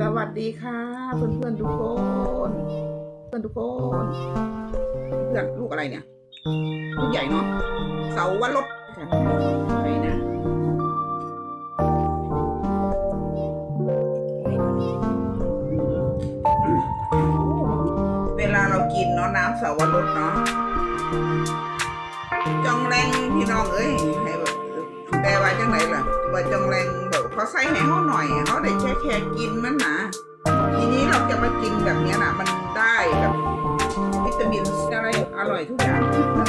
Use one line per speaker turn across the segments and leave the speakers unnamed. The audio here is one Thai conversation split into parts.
สวัสดีค่ะเพื่อนเพื่อนๆทุกคน เพื่อนทุกคนเพื่อนลูกอะไรเนี่ย ลูกใหญ่เนาะเสาวรสกันไปนะเวลาเรากินเนาะน้ำเสาวรสเนาะจองแรงพี่น้องเอ้ยให้แบบแปลว่าจังไหนล่ะว่าจองแรง ใส่ให้เขาหน่อยเขาได้แค่แค่กินมันนะทีนี้เราจะมากินแบบนี้นะมันได้แบบวิตามินอะไรอร่อยทุกอย่างมา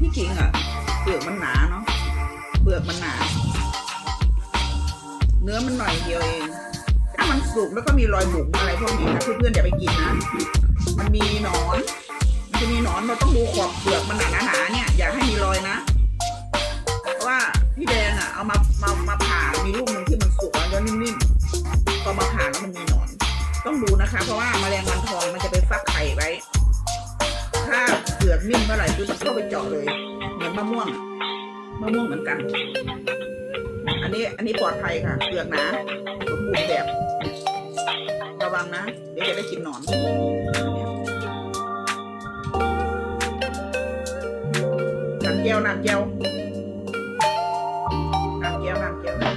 ที่จริงอะเปลือกมันหนาเนาะเปลือกมันหนา เนื้อมันหน่อยเดียวเองถ้ามันสุกแล้วก็มีรอยบุ๋มอะไรพวกนี้นะเพื่อนๆอย่าไปกินนะ มันมีหนอน จะมีหนอนเราต้องดูขอบเปลือกมันหนาหนาๆเนี่ย อย่าให้มีรอยนะ เพราะว่าพี่แดงอะเอามามามาผ่ามีลูกหนึ่งที่มันสุกแล้วนิ่มๆพอมาผ่าแล้วมันมีหนอน ต้องดูนะคะ เพราะว่าแมลงวันทองมันจะไปฟักไข่ไว้ ถ้าเปลือกนิ่มเมื่อไหร่คือต้องเข้าไปเจาะเลย เหมือนมะม่วงมะม่วงเหมือนกัน อันนี้อันนี้ปลอดภัยค่ะ เปลือกหนาสมบูรณ์แบบ ระวังนะ เดี๋ยวจะได้กินหนอน น้ำแก้วน้ำแก้วน้ำแก้วน้ำแก้ว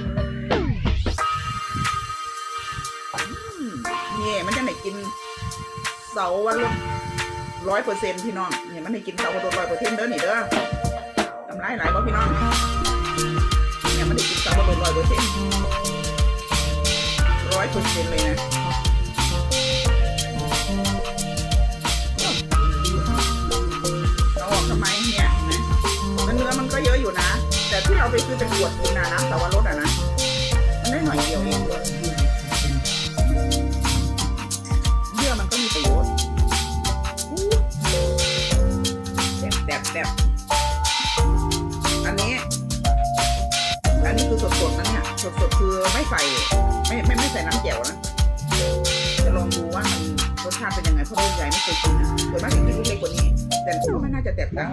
อืมนี่มันจะไหนกินเสาวันละร้อยเปอร์เซ็นต์พี่น้องเนี่ยมันให้กินเสาวันละร้อยเปอร์เซ็นต์เด้อนี่เด้อทำไรหลายบ่พี่น้องเนี่ยมันได้กินเสับปะรดร้อยเปอร์เซ็นต์ร้อยเปอร์เซ็นต์เลยนะ วดกินนะนะแต่ว่ารสอะนะมันได้หน่อยเดียวเองด้วยเยื่อมันก็มีประโยชน์แดบแดบแดบอันนี้ อันนี้คือสดๆนะเนี่ยสดๆคือไม่ใส่ไม่ไม่ไม่ใส่น้ำแจ่วนะจะลองดูว่ามันรสชาติเป็นยังไงเพราะลูกใหญ่ไม่เคยกินนะส่วนมากจะกินลูกเล็กกว่านี้ แต่ก็ไม่น่าจะแตกต่าง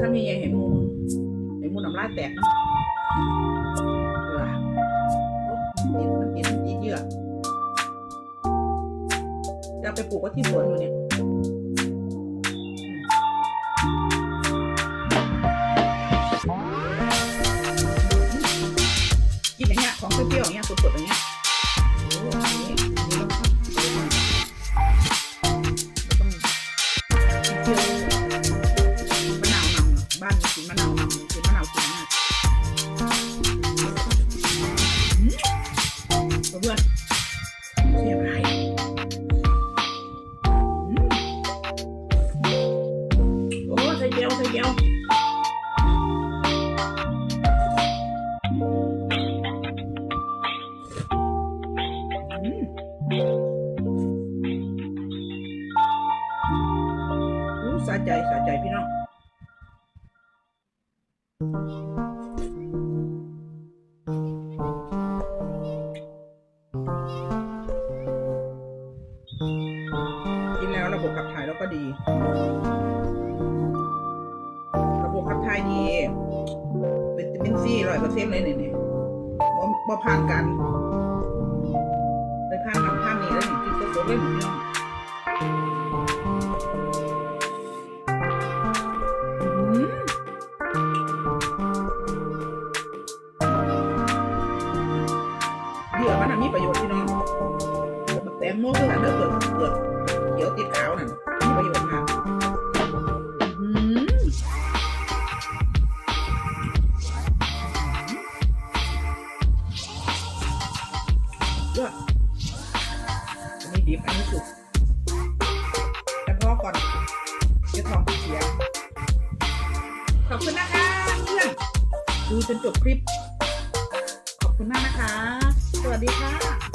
ถ้ามีเห็นมูเห็นมูน้ำลายแตกเนะเบื่ออ้มันติดมันติดมันติดเยื่อจะเอาไปปลูกไว้ที่สวนอยู่เนี่ยกินอย่างเงี้ยของเปรี้ยวอย่างเงี้ย เจียวใส่เจียวอืมอู้สะใจสะใจพี่น้องกินแล้วระบบขับถ่ายแล้วก็ดี ระบบขับถ่ายดีวิตามินซีร้อยเปอร์เซ็นต์เลยเนี่ยเนี่ยบ่ผ่านกันไปผ่านกันผ่านนี้แล้วเนี่ยกินตัวสดเลย ยอดอันนี้ดิบอันนี้สุกแต่พอก่อนเดี๋ยวทองเสียขอบคุณนะคะเพื่อนดูจนจบคลิป ขอบคุณมากนะคะ สวัสดีค่ะ